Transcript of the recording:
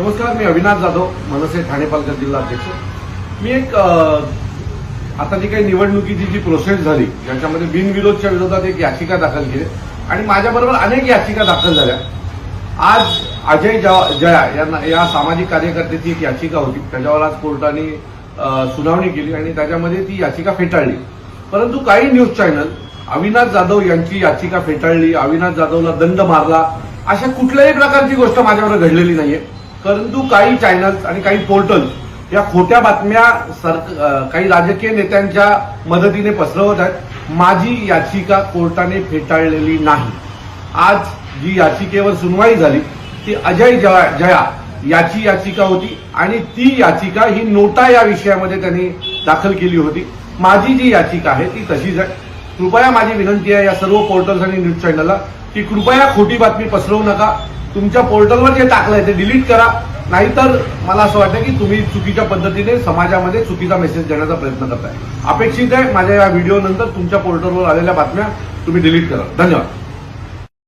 नमस्कार मी अविनाश जाधव मनसे ठाणे पालघर जिल्हा अध्यक्ष. मी एक आता जी काही निवडणुकीची जी प्रोसेस झाली ज्याच्यामध्ये बिनविरोधच्या विरोधात एक याचिका दाखल केली आणि माझ्याबरोबर अनेक याचिका दाखल झाल्या. आज अजय जवा- जया यांना या सामाजिक कार्यकर्त्याची एक याचिका होती. त्याच्यावर आज कोर्टाने सुनावणी केली आणि त्याच्यामध्ये ती याचिका फेटाळली. परंतु काही न्यूज चॅनल अविनाश जाधव यांची याचिका फेटाळली अविनाश जाधवला दंड मारला अशा कुठल्याही प्रकारची गोष्ट माझ्यावर घडलेली नाहीये. परंतु काही चॅनल्स आणि काही पोर्टल्स या खोट्या बातम्या सर काही राजकीय नेत्यांच्या मदतीने पसरवत आहेत. माझी याचिका कोर्टाने फेटाळलेली नाही. आज जी याचिकेवर सुनवाई झाली ती अजय जया जया याची याचिका होती आणि ती याचिका ही नोटा या विषयामध्ये त्यांनी दाखल केली होती. माझी जी याचिका आहे ती तशीच आहे. कृपया माझी विनंती आहे या सर्व पोर्टल्स आणि न्यूज चॅनलला की कृपया खोटी बातमी पसरवू नका. तुमच्या पोर्टलवर जे टाकलंय ते डिलीट करा. नाहीतर मला असं वाटतं की तुम्ही चुकीच्या पद्धतीने समाजामध्ये चुकीचा मेसेज देण्याचा प्रयत्न करताय. अपेक्षित आहे माझ्या या व्हिडिओ नंतर तुमच्या पोर्टलवर आलेल्या बातम्या तुम्ही डिलीट करा. धन्यवाद.